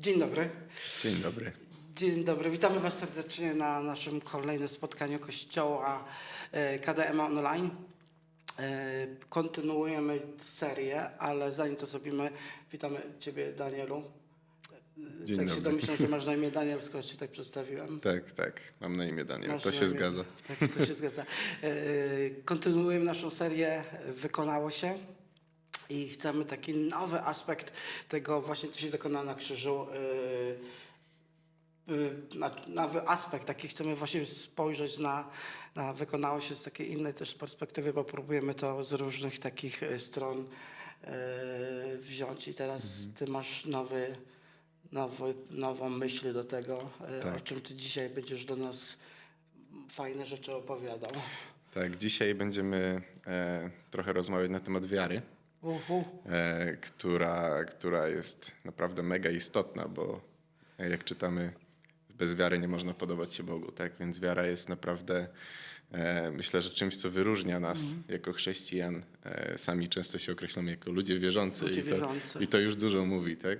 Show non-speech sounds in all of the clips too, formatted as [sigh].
Dzień dobry. Dzień dobry. Dzień dobry. Witamy Was serdecznie na naszym kolejnym spotkaniu Kościoła e, KDM Online. E, Kontynuujemy serię, ale zanim to zrobimy, witamy Ciebie, Danielu. Dzień tak się dobry. domyślam, że masz na imię Daniel, skoro Cię tak przedstawiłem. Tak, tak. Mam na imię Daniel. Masz To się imię- zgadza. Tak, to się zgadza. E, Kontynuujemy naszą serię Wykonało się i chcemy taki nowy aspekt tego właśnie, co się dokonało na krzyżu. e, na- Nowy aspekt, taki chcemy właśnie spojrzeć na, na wykonało się z takiej innej też perspektywy, bo próbujemy to z różnych takich e, stron e, wziąć i teraz Mhm. ty masz nowy, nowy, nową myśl do tego, e, Tak. o czym ty dzisiaj będziesz do nas fajne rzeczy opowiadał. Tak, dzisiaj będziemy e, trochę rozmawiać na temat wiary, która, która jest naprawdę mega istotna, bo e, jak czytamy, bez wiary nie można podobać się Bogu, tak? Więc wiara jest naprawdę, e, myślę, że czymś, co wyróżnia nas Mhm. jako chrześcijan. E, sami często się określamy jako ludzie wierzący. Ludzie i, to, wierzący. I to już dużo mówi, tak?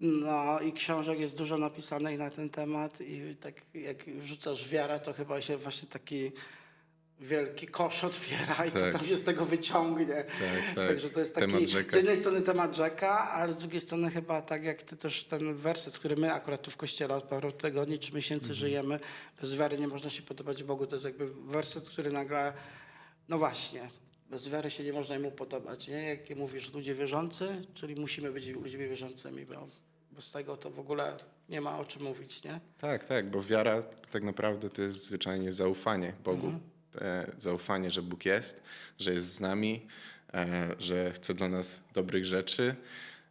No i książek jest dużo napisanej na ten temat i tak jak rzucasz wiara, to chyba się właśnie taki wielki kosz otwiera i co Tak. tam się z tego wyciągnie. Tak, tak. Także to jest taki z jednej strony temat rzeka, ale z drugiej strony chyba tak jak ty też ten werset, który my akurat tu w kościele od paru tygodni czy miesięcy Mhm. żyjemy, bez wiary nie można się podobać Bogu. To jest jakby werset, który nagle, no właśnie, bez wiary się nie można mu podobać. Nie? Jak mówisz ludzie wierzący, czyli musimy być ludźmi wierzącymi, bo bez tego to w ogóle nie ma o czym mówić, nie? Tak, tak, bo wiara tak naprawdę to jest zwyczajnie zaufanie Bogu. E, zaufanie, że Bóg jest, że jest z nami, e, że chce dla nas dobrych rzeczy.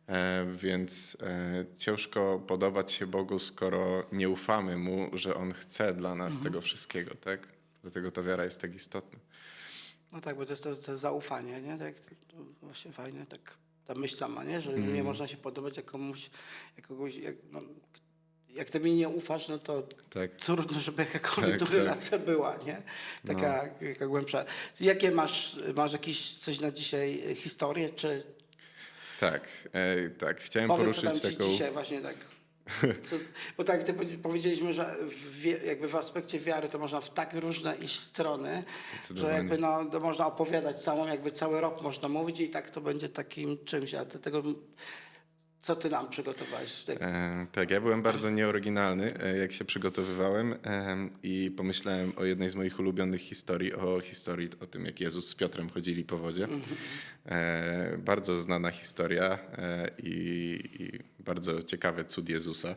E, więc e, ciężko podobać się Bogu, skoro nie ufamy Mu, że On chce dla nas tego wszystkiego, tak? Dlatego ta wiara jest tak istotna. No tak, bo to jest to, to zaufanie, nie? Tak, to właśnie fajnie, tak ta myśl sama, nie? Że nie można się podobać jak komuś, jak kogoś, jak, no, jak ty mi nie ufasz, no to Tak. trudno, żeby jakakolwiek Tak, dorynacja była, nie? Taka, taka głębsza. Jakie masz, masz jakieś coś na dzisiaj, e, historię, czy Tak, e, tak. Chciałem powiedz, co tam poruszyć ci taką. dzisiaj właśnie tak... Co, bo tak jak ty powiedzieliśmy, że w, jakby w aspekcie wiary to można w tak różne iść strony, że jakby no, można opowiadać całą, jakby cały rok można mówić i tak to będzie takim czymś, a dlatego co ty nam przygotowałeś? Tak, E, tak, ja byłem bardzo nieoryginalny, e, jak się przygotowywałem e, i pomyślałem o jednej z moich ulubionych historii, o historii o tym, jak Jezus z Piotrem chodzili po wodzie. E, bardzo znana historia e, i, i bardzo ciekawy cud Jezusa.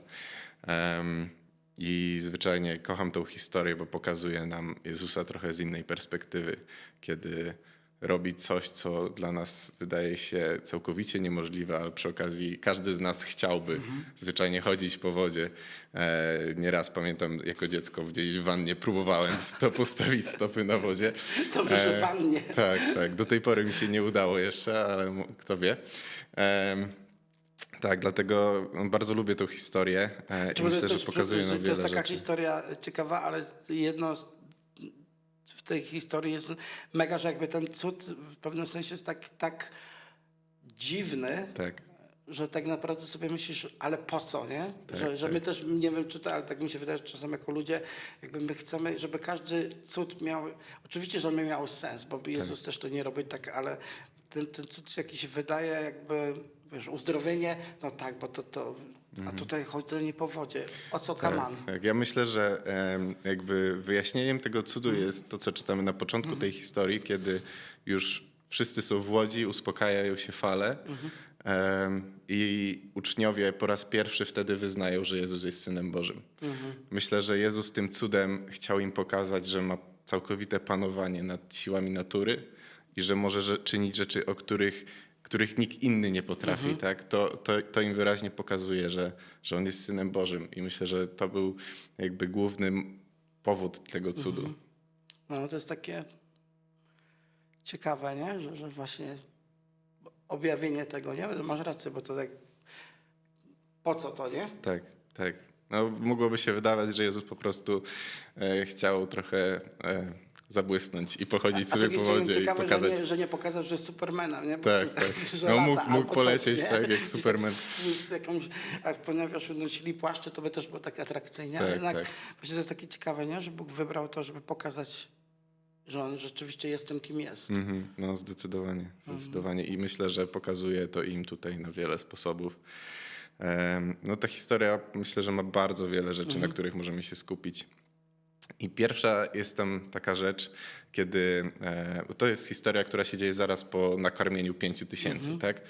I zwyczajnie kocham tą historię, bo pokazuje nam Jezusa trochę z innej perspektywy, kiedy robi coś, co dla nas wydaje się całkowicie niemożliwe, ale przy okazji każdy z nas chciałby zwyczajnie chodzić po wodzie. E, nieraz pamiętam jako dziecko gdzieś w wannie próbowałem [laughs] sto postawić stopy na wodzie. Dobrze, że E, w wannie. Tak, tak. Do tej pory mi się nie udało jeszcze, ale kto wie. Em, tak, dlatego bardzo lubię tą historię e, i Czy bo to myślę, jest że pokazuje nam To jest taka rzeczy. historia ciekawa, ale jedno z, w tej historii jest mega, że jakby ten cud w pewnym sensie jest tak, tak dziwny, Tak, że tak naprawdę sobie myślisz, ale po co, nie? Tak, że, że tak. my też, nie wiem czy to, ale tak mi się wydaje, że czasem jako ludzie, jakby my chcemy, żeby każdy cud miał, oczywiście, że my miał sens, bo Jezus też to nie robi tak, ale ten, ten cud się jakiś wydaje jakby, wiesz, uzdrowienie, no tak, bo to, to a tutaj chodzenie po wodzie, o co kaman? Mhm. tak, tak. Ja myślę, że jakby wyjaśnieniem tego cudu Mhm. jest to, co czytamy na początku tej historii, kiedy już wszyscy są w łodzi, uspokajają się fale Mhm. em, i uczniowie po raz pierwszy wtedy wyznają, że Jezus jest Synem Bożym. Mhm. Myślę, że Jezus tym cudem chciał im pokazać, że ma całkowite panowanie nad siłami natury i że może że- czynić rzeczy, o których, których nikt inny nie potrafi. Mhm. Tak? To, to, to im wyraźnie pokazuje, że, że On jest Synem Bożym i myślę, że to był jakby główny powód tego cudu. No to jest takie ciekawe, nie? Że, że właśnie objawienie tego, nie? Masz rację, bo to tak po co to, nie? Tak, tak. No, mogłoby się wydawać, że Jezus po prostu e, chciał trochę e, zabłysnąć i pochodzić A sobie tak po wodzie i ciekawe, pokazać. że nie, że nie pokazać, że jest Supermanem, nie? Bo- Tak, tak. [laughs] że No, mógł- mógł polecieć, nie? tak, jak Superman. [laughs] Z jakąś, a ponieważ nosili płaszcze, to by też było tak atrakcyjnie. ale Tak, jednak tak. właśnie to jest takie ciekawe, nie? że Bóg wybrał to, żeby pokazać, że on rzeczywiście jest tym, kim jest. Mhm, no zdecydowanie, zdecydowanie. I myślę, że pokazuje to im tutaj na wiele sposobów. No ta historia myślę, że ma bardzo wiele rzeczy, na których możemy się skupić. I pierwsza jest tam taka rzecz, kiedy e, to jest historia, która się dzieje zaraz po nakarmieniu pięciu tysięcy, tak?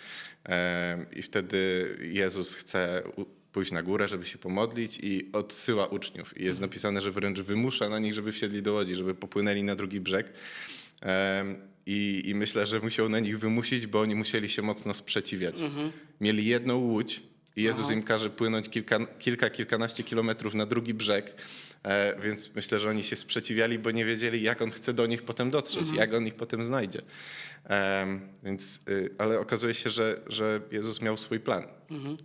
E, I wtedy Jezus chce pójść na górę, żeby się pomodlić i odsyła uczniów. I jest napisane, że wręcz wymusza na nich, żeby wsiedli do łodzi, żeby popłynęli na drugi brzeg. Em, I, I myślę, że musiał na nich wymusić, bo oni musieli się mocno sprzeciwiać. Mieli jedną łódź i Jezus im każe płynąć kilka, kilka, kilkanaście kilometrów na drugi brzeg, e, więc myślę, że oni się sprzeciwiali, bo nie wiedzieli, jak on chce do nich potem dotrzeć, jak on ich potem znajdzie. Więc, y, ale okazuje się, że, że Jezus miał swój plan.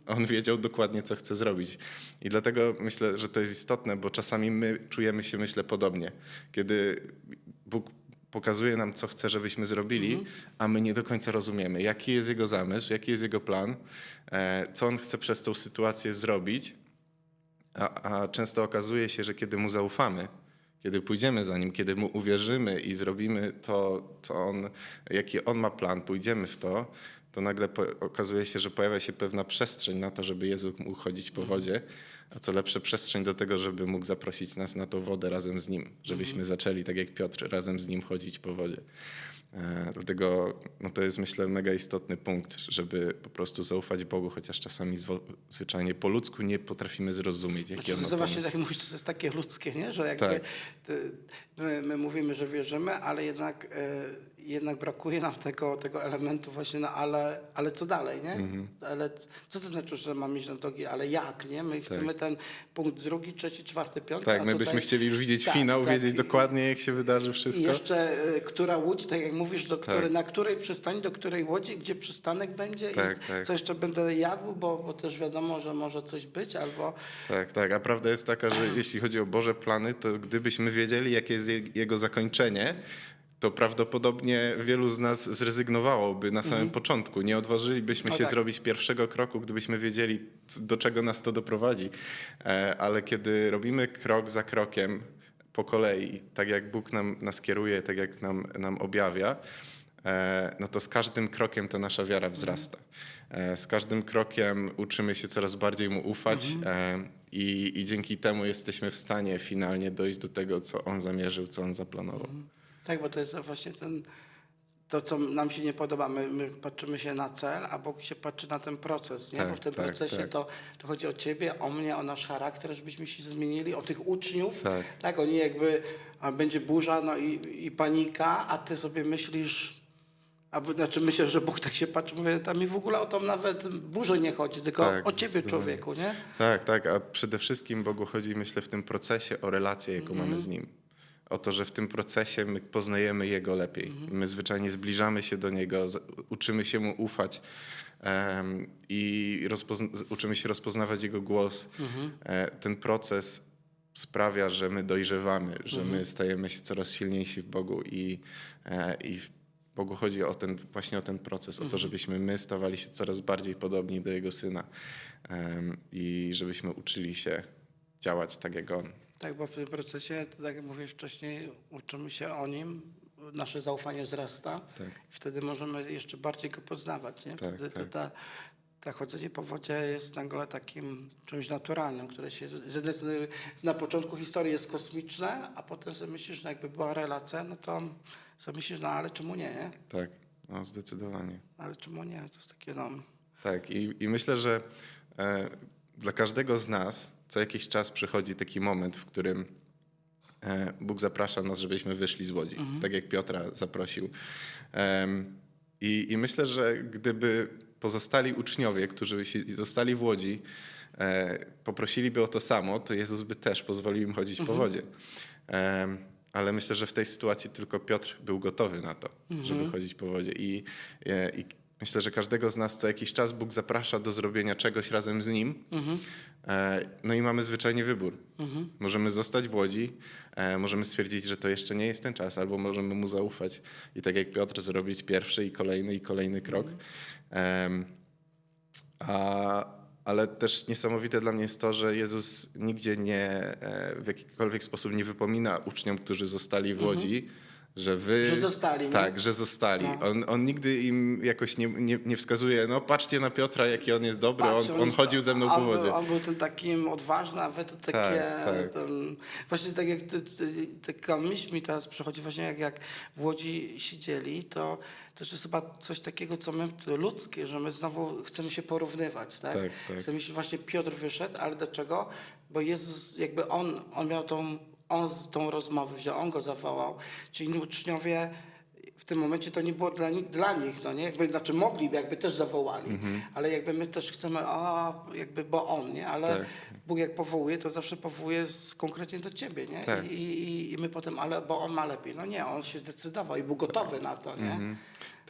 On wiedział dokładnie, co chce zrobić. I dlatego myślę, że to jest istotne, bo czasami my czujemy się, myślę, podobnie. Kiedy Bóg pokazuje nam, co chce, żebyśmy zrobili, a my nie do końca rozumiemy, jaki jest jego zamysł, jaki jest jego plan, e, co on chce przez tą sytuację zrobić. A, a często okazuje się, że kiedy mu zaufamy, kiedy pójdziemy za nim, kiedy mu uwierzymy i zrobimy to, co on, jaki on ma plan, pójdziemy w to, to nagle okazuje się, że pojawia się pewna przestrzeń na to, żeby Jezus mógł chodzić po wodzie, a co lepsze przestrzeń do tego, żeby mógł zaprosić nas na tą wodę razem z nim, żebyśmy zaczęli, tak jak Piotr, razem z nim chodzić po wodzie. E, Dlatego no to jest myślę mega istotny punkt, żeby po prostu zaufać Bogu, chociaż czasami zwo- zwyczajnie po ludzku nie potrafimy zrozumieć, jaki Znaczy, on ma właśnie tak mówisz, to jest takie ludzkie, nie? że jakby Tak. my, my mówimy, że wierzymy, ale jednak, e, jednak brakuje nam tego, tego elementu właśnie, no ale, ale co dalej, nie? Mhm. Ale co to znaczy, że mamy iść na drogi, ale jak, nie? My chcemy ten punkt drugi, trzeci, czwarty, piąty. Tak, my tutaj- byśmy chcieli już widzieć Tak, finał, tak. wiedzieć I- dokładnie, jak się wydarzy I wszystko. jeszcze e, która łódź, tak jak mówisz, do której, Tak. na której przystani, do której łodzi, gdzie przystanek będzie Tak, i tak. co jeszcze będę jadł, bo, bo też wiadomo, że może coś być, albo Tak, tak. A prawda jest taka, że jeśli chodzi o Boże plany, to gdybyśmy wiedzieli, jakie jest je- jego zakończenie, to prawdopodobnie wielu z nas zrezygnowałoby na samym początku. Nie odważylibyśmy No się tak. zrobić pierwszego kroku, gdybyśmy wiedzieli, do czego nas to doprowadzi. E, Ale kiedy robimy krok za krokiem po kolei, tak jak Bóg nam, nas kieruje, tak jak nam, nam objawia, e, no to z każdym krokiem ta nasza wiara wzrasta. E, Z każdym krokiem uczymy się coraz bardziej mu ufać e, i, i dzięki temu jesteśmy w stanie finalnie dojść do tego, co on zamierzył, co on zaplanował. Tak, bo to jest właśnie ten, to, co nam się nie podoba. My, my patrzymy się na cel, a Bóg się patrzy na ten proces, nie? Tak, bo w tym tak, procesie tak. To, to chodzi o ciebie, o mnie, o nasz charakter, żebyśmy się zmienili, o tych uczniów. Tak. tak oni jakby, a będzie burza no i, i panika, a ty sobie myślisz, Albo, znaczy myślę, że Bóg tak się patrzy, mówię, tam mi w ogóle o to nawet burzę nie chodzi, tylko Tak, o ciebie człowieku, nie? Tak, tak, a przede wszystkim Bogu chodzi, myślę, w tym procesie o relację, jaką mamy z Nim. O to, że w tym procesie my poznajemy Jego lepiej. My zwyczajnie zbliżamy się do Niego, uczymy się Mu ufać em, i uczymy się rozpoznawać Jego głos. E, ten proces sprawia, że my dojrzewamy, że my stajemy się coraz silniejsi w Bogu i, e, i w Bogu chodzi o ten, właśnie o ten proces, o to, żebyśmy my stawali się coraz bardziej podobni do Jego Syna em, i żebyśmy uczyli się działać tak jak On. Tak, bo w tym procesie, tak jak mówiłeś wcześniej, uczymy się o nim, nasze zaufanie wzrasta Tak. i wtedy możemy jeszcze bardziej go poznawać. Nie? Tak, Wtedy to tak. ta, ta chodzenie po wodzie jest nagle takim czymś naturalnym, które się z jednej strony na początku historii jest kosmiczne, a potem sobie myślisz, no jakby była relacja, no to sobie myślisz, no ale czemu nie, nie? Tak, no zdecydowanie. Ale czemu nie? To jest takie, no... Tak, i, i myślę, że e, dla każdego z nas co jakiś czas przychodzi taki moment, w którym e, Bóg zaprasza nas, żebyśmy wyszli z łodzi, tak jak Piotra zaprosił. I, I myślę, że gdyby pozostali uczniowie, którzy zostali w łodzi, e, poprosiliby o to samo, to Jezus by też pozwolił im chodzić po wodzie. Ale myślę, że w tej sytuacji tylko Piotr był gotowy na to, żeby chodzić po wodzie. I, e, I myślę, że każdego z nas co jakiś czas Bóg zaprasza do zrobienia czegoś razem z Nim, E, No i mamy zwyczajnie wybór. Mhm. Możemy zostać w Łodzi, e, możemy stwierdzić, że to jeszcze nie jest ten czas, albo możemy mu zaufać i tak jak Piotr zrobić pierwszy i kolejny i kolejny krok. Em, A, ale też niesamowite dla mnie jest to, że Jezus nigdzie nie e, w jakikolwiek sposób nie wypomina uczniom, którzy zostali w Łodzi, że wy... Że zostali, nie? Tak, że zostali. No. On, on nigdy im jakoś nie, nie, nie wskazuje, no patrzcie na Piotra, jaki on jest dobry, Patrz, on, on chodził ze mną po wodzie. On był ten takim odważny, to takie... Tak, tak. Ten, właśnie tak jak ty, ty, taka myśl mi teraz przychodzi, właśnie jak, jak w Łodzi siedzieli, to też jest chyba coś takiego, co my, ludzkie, że my znowu chcemy się porównywać, tak? Tak, tak. Chcemy się, właśnie Piotr wyszedł, ale dlaczego? Bo Jezus, jakby on, on miał tą, on tą rozmowę wziął, on go zawołał, czyli uczniowie w tym momencie to nie było dla, dla nich, no nie? Jakby, znaczy mogliby, jakby też zawołali, Mhm. ale jakby my też chcemy, a jakby, bo on, nie? Ale Tak. Bóg jak powołuje, to zawsze powołuje z, konkretnie do ciebie, nie? Tak. I, i, I my potem, ale bo on ma lepiej. No nie, on się zdecydował i był gotowy na to, nie? Mhm.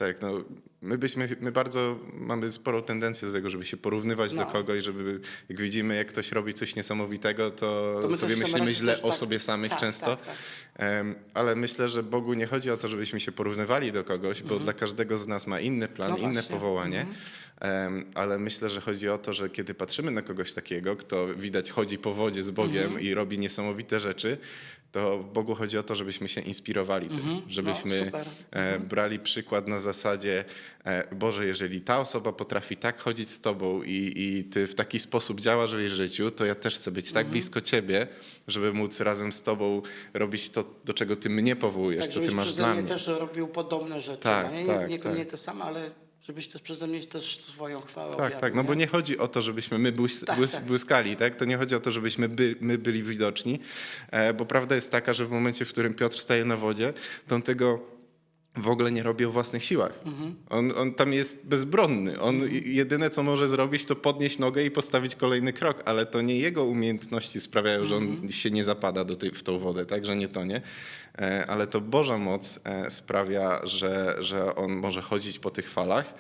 Tak, no my byśmy, my bardzo mamy sporą tendencję do tego, żeby się porównywać No. do kogoś, żeby jak widzimy, jak ktoś robi coś niesamowitego, to, To my sobie myślimy źle też o tak. sobie samych Tak, często. tak, tak. Em, ale myślę, że Bogu nie chodzi o to, żebyśmy się porównywali do kogoś, bo dla każdego z nas ma inny plan, Mhm. No inne właśnie. powołanie. Em, ale myślę, że chodzi o to, że kiedy patrzymy na kogoś takiego, kto widać chodzi po wodzie z Bogiem Mhm. i robi niesamowite rzeczy, to Bogu chodzi o to, żebyśmy się inspirowali tym, No, żebyśmy super. e, brali przykład na zasadzie, e, Boże, jeżeli ta osoba potrafi tak chodzić z Tobą i, i Ty w taki sposób działasz w jej życiu, to ja też chcę być tak blisko Ciebie, żeby móc razem z Tobą robić to, do czego Ty mnie powołujesz, Tak, co Ty masz dla mnie też robił podobne rzeczy. Tak, no nie? tak, nie, nie, nie tak. te same, ale żebyś też przeze mnie też swoją chwałę Tak, objawił, tak, no bo nie? nie chodzi o to, żebyśmy my błys, Tak, błys, tak. błyskali, tak? To nie chodzi o to, żebyśmy by, my byli widoczni, e, bo prawda jest taka, że w momencie, w którym Piotr staje na wodzie, to on tego w ogóle nie robi o własnych siłach. Mhm. On, on tam jest bezbronny. On jedyne, co może zrobić, to podnieść nogę i postawić kolejny krok, ale to nie jego umiejętności sprawiają, że on Mhm. się nie zapada do tej, w tą wodę, tak? Że nie tonie. E, ale to Boża moc e, sprawia, że, że on może chodzić po tych falach.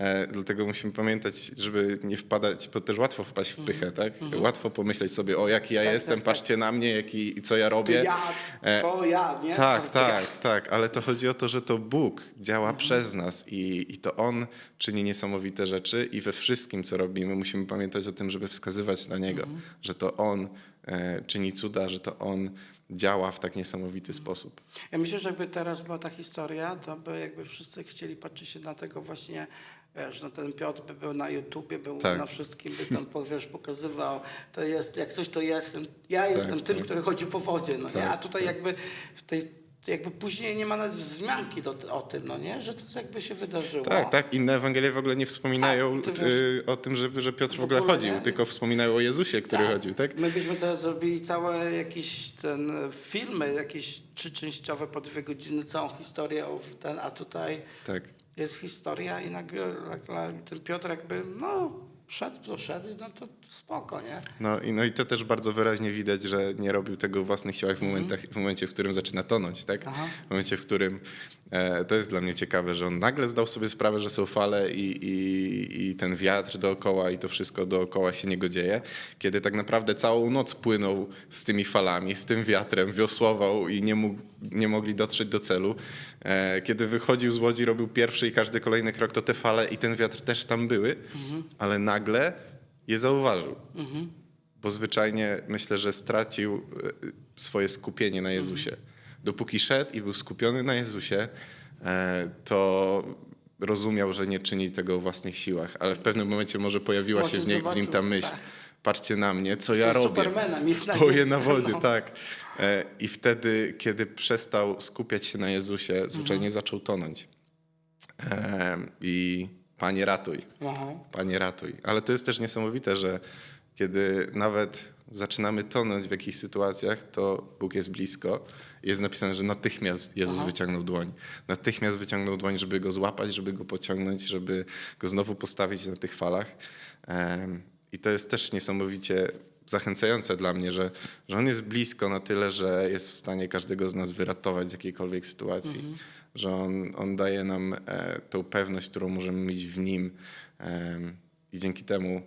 E, dlatego musimy pamiętać, żeby nie wpadać, bo też łatwo wpaść w pychę, tak? Łatwo pomyśleć sobie, o jaki ja Mhm. Tak, jestem, tak, tak. patrzcie na mnie, jaki, co ja To robię. ja, E, to ja, nie? tak, To ja. tak, tak, ale to chodzi o to, że to Bóg działa Mhm. przez nas i, i to On czyni niesamowite rzeczy i we wszystkim, co robimy, musimy pamiętać o tym, żeby wskazywać na Niego, Mhm. że to On czyni cuda, że to On działa w tak niesamowity sposób. Ja myślę, że jakby teraz była ta historia, to by jakby wszyscy chcieli patrzeć się na tego właśnie, wiesz, no ten Piotr by był na YouTubie, był Tak. na wszystkim, by tam wiesz, pokazywał, to jest, jak coś to jestem, ja jestem tym, który chodzi po wodzie, no nie? Tak, A tutaj jakby w tej jakby później nie ma nawet wzmianki do, o tym, no nie? Że to jakby się wydarzyło. Tak, tak. Inne Ewangelie w ogóle nie wspominają Tak, ty wiesz- y, o tym, że, że Piotr w W ogóle ogóle chodził, nie. tylko wspominają o Jezusie, który Tak. chodził, tak? My byśmy teraz zrobili całe jakieś ten filmy, jakieś trzyczęściowe po dwie godziny, całą historię o ten, a tutaj Tak. jest historia i nagle, nagle ten Piotr jakby, no, szedł, to szedł, no to spoko, nie? No i, no i to też bardzo wyraźnie widać, że nie robił tego w własnych siłach w, momentach, w momencie, w którym zaczyna tonąć, tak? Aha. W momencie, w którym e, to jest dla mnie ciekawe, że on nagle zdał sobie sprawę, że są fale i, i, i ten wiatr dookoła i to wszystko dookoła się niego dzieje, kiedy tak naprawdę całą noc płynął z tymi falami, z tym wiatrem, wiosłował i nie, mógł, nie mogli dotrzeć do celu. E, kiedy wychodził z łodzi, robił pierwszy i każdy kolejny krok, to te fale i ten wiatr też tam były, ale nagle je zauważył bo zwyczajnie myślę, że stracił e, swoje skupienie na Jezusie. Dopóki szedł i był skupiony na Jezusie, e, to rozumiał, że nie czyni tego o własnych siłach, ale w pewnym momencie może pojawiła się w, nie, w nim ta myśl. tak. Patrzcie na mnie, co Jestem ja robię. Stoję na wodzie, no. tak. E, I wtedy, kiedy przestał skupiać się na Jezusie, zwyczajnie Mhm. zaczął tonąć. I Panie ratuj. Aha. Panie ratuj. Ale to jest też niesamowite, że kiedy nawet zaczynamy tonąć w jakichś sytuacjach, to Bóg jest blisko. Jest napisane, że natychmiast Jezus Aha. wyciągnął dłoń. Natychmiast wyciągnął dłoń, żeby go złapać, żeby go pociągnąć, żeby go znowu postawić na tych falach. I to jest też niesamowicie zachęcające dla mnie, że, że On jest blisko na tyle, że jest w stanie każdego z nas wyratować z jakiejkolwiek sytuacji. Że on, on daje nam e, tą pewność, którą możemy mieć w Nim em, i dzięki temu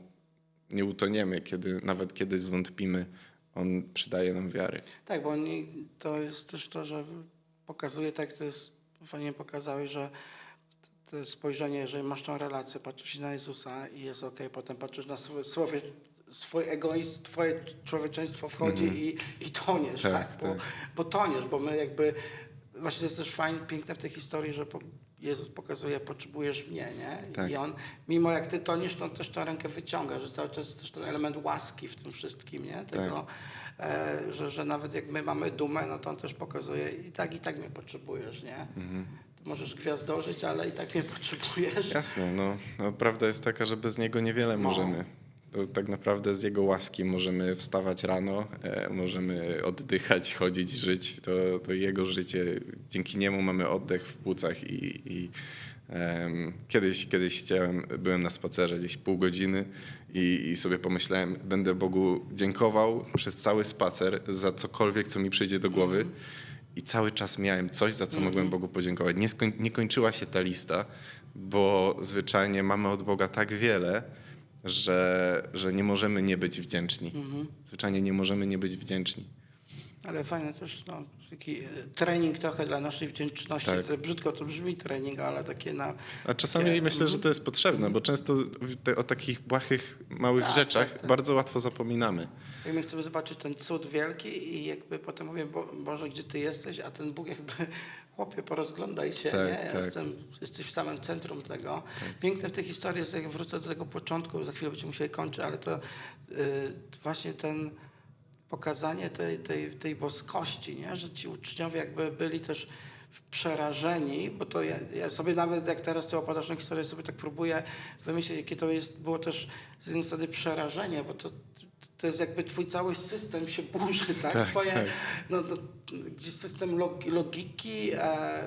nie utoniemy, kiedy, nawet kiedy zwątpimy, On przydaje nam wiary. Tak, bo oni, to jest też to, że pokazuje, tak to jest, fajnie pokazałeś, że to spojrzenie, jeżeli masz tą relację, patrzysz na Jezusa i jest ok, potem patrzysz na swoje, swój egoizm, twoje człowieczeństwo wchodzi i, i toniesz, tak, Tak, bo, tak. bo toniesz, bo my jakby, właśnie to jest też fajne, piękne w tej historii, że po, Jezus pokazuje, potrzebujesz mnie, nie? Tak. I On, mimo jak ty toniesz, to on też tę rękę wyciąga, że cały czas jest też ten element łaski w tym wszystkim, nie? Tego, e, że, że nawet jak my mamy dumę, no to on też pokazuje i tak, i tak mnie potrzebujesz, nie? Mhm. Ty możesz gwiazdożyć, ale i tak mnie [laughs] potrzebujesz. Jasne, no, no prawda jest taka, że bez Niego niewiele No. możemy. Tak naprawdę z Jego łaski możemy wstawać rano, e, możemy oddychać, chodzić, żyć. To, to Jego życie, dzięki Niemu mamy oddech w płucach i, i em, kiedyś, kiedyś chciałem, byłem na spacerze gdzieś pół godziny i, i sobie pomyślałem, będę Bogu dziękował przez cały spacer za cokolwiek, co mi przyjdzie do głowy. I cały czas miałem coś, za co mogłem Bogu podziękować. Nie, nie kończyła się ta lista, bo zwyczajnie mamy od Boga tak wiele, że, że nie możemy nie być wdzięczni. Zwyczajnie nie możemy nie być wdzięczni. Ale fajne też, no, taki e, trening trochę dla naszej wdzięczności. Tak. Brzydko to brzmi trening, ale takie na... A czasami Takie- myślę, że to jest potrzebne, bo często te, o takich błahych, małych Tak, rzeczach tak, tak. bardzo łatwo zapominamy. I my chcemy zobaczyć ten cud wielki i jakby potem mówię, Bo, Boże, gdzie Ty jesteś? A ten Bóg jakby, chłopie, porozglądaj się, Tak, nie? Ja tak. Jestem, jesteś w samym centrum tego. Piękne w tej historii jest, jak wrócę do tego początku, za chwilę będziemy musieli kończyć, ale to y, właśnie ten pokazanie tej, tej, tej boskości, nie? że ci uczniowie jakby byli też przerażeni, bo to ja, ja sobie nawet jak teraz tę historię, sobie tak próbuję wymyślić, jakie to jest, było też z jednej strony przerażenie, bo to, to jest jakby twój cały system się burzy, tak? Tak, Twoje, tak. No, to, gdzieś system log, logiki, e,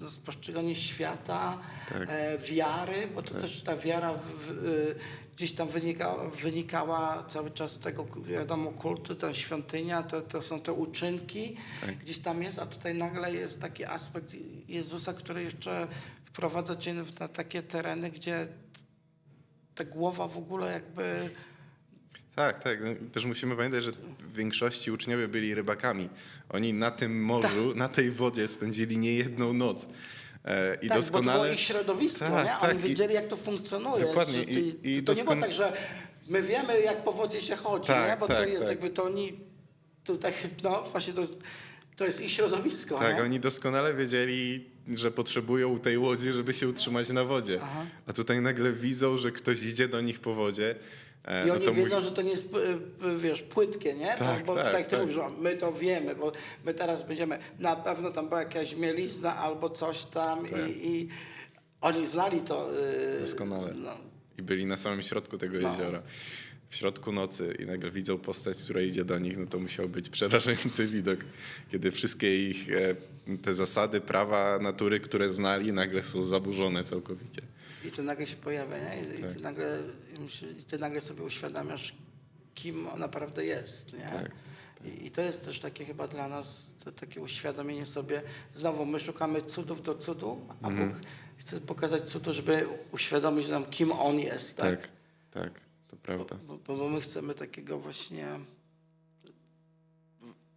no, postrzeganie świata, Tak. e, wiary, bo to też ta wiara w, w, y, gdzieś tam wynika, wynikała cały czas z tego, wiadomo, kultu, ta świątynia, to, to są te uczynki, Tak. gdzieś tam jest, a tutaj nagle jest taki aspekt Jezusa, który jeszcze wprowadza cię na takie tereny, gdzie ta głowa w ogóle jakby... Tak, tak. No, Też musimy pamiętać, że w większości uczniowie byli rybakami. Oni na tym morzu, na tej wodzie spędzili niejedną noc. E, I tak, bo to doskonale. było ich środowisko, Tak, nie? tak, Oni i- wiedzieli, jak to funkcjonuje. Dokładnie, ty, i- i to nie było doskon- tak, że my wiemy, jak po wodzie się chodzi, Tak, nie? Bo to tak, jest tak. jakby, to oni, to tak, [laughs] no właśnie to jest, to jest ich środowisko, Tak, nie? oni doskonale wiedzieli, że potrzebują tej łodzi, żeby się utrzymać na wodzie. Aha. A tutaj nagle widzą, że ktoś idzie do nich po wodzie. E, I no oni to wiedzą, że to nie jest, wiesz, płytkie, nie? Tak, bo, bo tak, tak, ty tak. mówisz, my to wiemy, bo my teraz będziemy, na pewno tam była jakaś mielizna albo coś tam Tak. i, i oni znali to. Yy, Doskonale. No, I byli na samym środku tego No. jeziora. W środku nocy i nagle widzą postać, która idzie do nich, no to musiał być przerażający [laughs] widok, kiedy wszystkie ich e, te zasady, prawa natury, które znali, nagle są zaburzone całkowicie. I ty nagle się pojawia, nie? I, Tak. i, ty, nagle, i ty nagle sobie uświadamiasz, kim on naprawdę jest, nie? Tak. I, I to jest też takie chyba dla nas to, takie uświadomienie sobie. Znowu, my szukamy cudów do cudu, a Mhm. Bóg chce pokazać cudu, żeby uświadomić nam, kim On jest, tak? Tak, tak, to prawda. Bo, bo, bo my chcemy takiego właśnie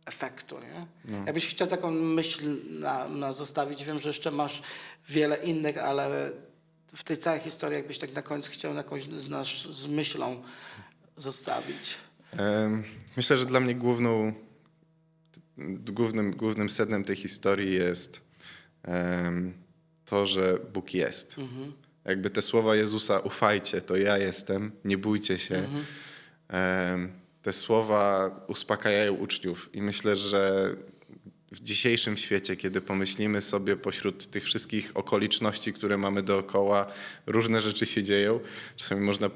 efektu, nie? No. Jakbyś chciał taką myśl na, na zostawić, wiem, że jeszcze masz wiele innych, ale w tej całej historii jakbyś tak na końcu chciał jakąś z nas z myślą zostawić. Myślę, że dla mnie główną, głównym, głównym sednem tej historii jest to, że Bóg jest. Jakby te słowa Jezusa, ufajcie, to ja jestem, nie bójcie się. Em, Te słowa uspokajają uczniów i myślę, że w dzisiejszym świecie, kiedy pomyślimy sobie pośród tych wszystkich okoliczności, które mamy dookoła, różne rzeczy się dzieją. Czasami można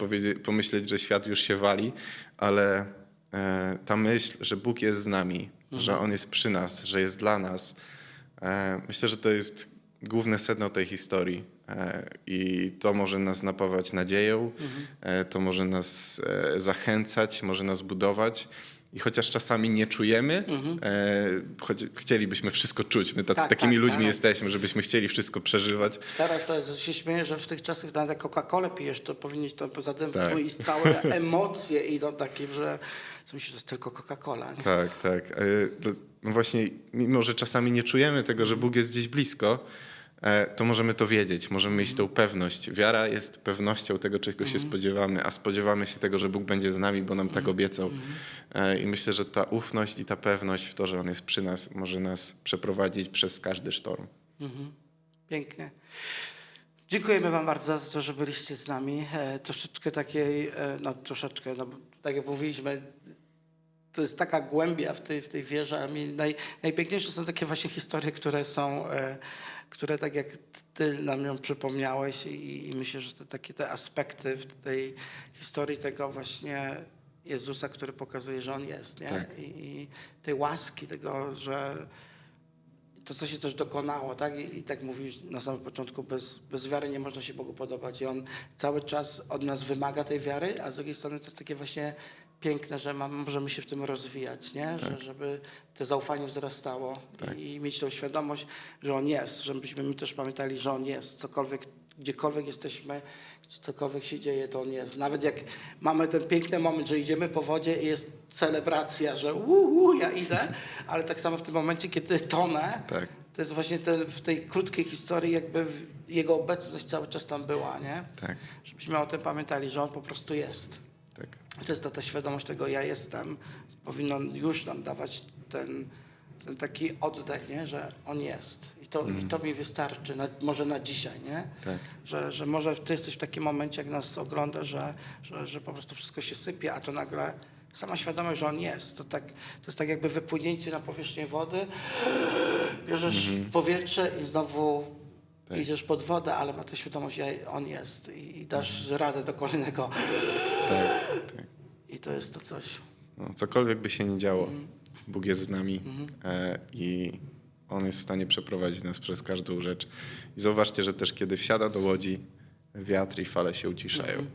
pomyśleć, że świat już się wali, ale e, ta myśl, że Bóg jest z nami, że On jest przy nas, że jest dla nas, e, myślę, że to jest główne sedno tej historii. E, I to może nas napawać nadzieją, e, to może nas zachęcać, może nas budować. I chociaż czasami nie czujemy, e, choć chcielibyśmy wszystko czuć, my tacy, Tak, takimi tak, ludźmi tak. jesteśmy, żebyśmy chcieli wszystko przeżywać. Teraz to jest, się śmieję, że w tych czasach nawet Coca-Colę pijesz, to powinieneś to poza tym Tak. całe [laughs] emocje idą takie, że myślisz, że to jest tylko Coca-Cola. Tak, tak. E, No właśnie, mimo że czasami nie czujemy tego, że Bóg jest gdzieś blisko, e, to możemy to wiedzieć, możemy mieć tą pewność. Wiara jest pewnością tego, czego się spodziewamy, a spodziewamy się tego, że Bóg będzie z nami, bo nam tak obiecał. E, I myślę, że ta ufność i ta pewność w to, że On jest przy nas, może nas przeprowadzić przez każdy sztorm. Pięknie. Dziękujemy Wam bardzo za to, że byliście z nami. E, troszeczkę takiej, e, no troszeczkę, no, tak jak mówiliśmy, to jest taka głębia w tej, w tej wierze, a mi naj, najpiękniejsze są takie właśnie historie, które są, e, które tak jak Ty nam ją przypomniałeś i, i myślę, że te takie te aspekty w tej historii tego właśnie Jezusa, który pokazuje, że On jest, nie? Tak. I, I tej łaski, tego, że to, co się też dokonało, tak? I, i tak mówisz na samym początku, bez, bez wiary nie można się Bogu podobać. I On cały czas od nas wymaga tej wiary, a z drugiej strony to jest takie właśnie piękne, że mam, możemy się w tym rozwijać, nie? Że, żeby to zaufanie wzrastało i, i mieć tą świadomość, że On jest, żebyśmy my też pamiętali, że On jest, cokolwiek, gdziekolwiek jesteśmy, cokolwiek się dzieje, to On jest. Nawet jak mamy ten piękny moment, że idziemy po wodzie i jest celebracja, że uhu, ja idę, [laughs] ale tak samo w tym momencie, kiedy tonę, Tak. to jest właśnie ten, w tej krótkiej historii jakby Jego obecność cały czas tam była, nie? Tak, Żebyśmy o tym pamiętali, że On po prostu jest. To jest ta, świadomość tego ja jestem, powinno już nam dawać ten, ten taki oddech, nie? że On jest. I to, i to mi wystarczy, na, może na dzisiaj, nie? Tak. Że, że może Ty jesteś w takim momencie, jak nas ogląda, że, że, że po prostu wszystko się sypie, a to nagle sama świadomość, że On jest. To, tak, to jest tak jakby wypłynięcie na powierzchnię wody, bierzesz powietrze i znowu Tak. idziesz pod wodę, ale ma tę świadomość, ja, On jest i, i dasz radę do kolejnego tak, tak. i to jest to coś. No, cokolwiek by się nie działo, Bóg jest z nami e, i On jest w stanie przeprowadzić nas przez każdą rzecz. I zauważcie, że też kiedy wsiada do łodzi, wiatr i fale się uciszają.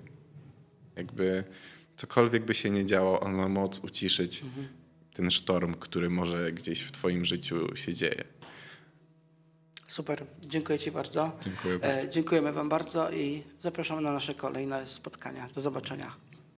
Jakby cokolwiek by się nie działo, On ma moc uciszyć ten sztorm, który może gdzieś w Twoim życiu się dzieje. Super, dziękuję Ci bardzo. Dziękuję bardzo. E, dziękujemy Wam bardzo i zapraszamy na nasze kolejne spotkania. Do zobaczenia.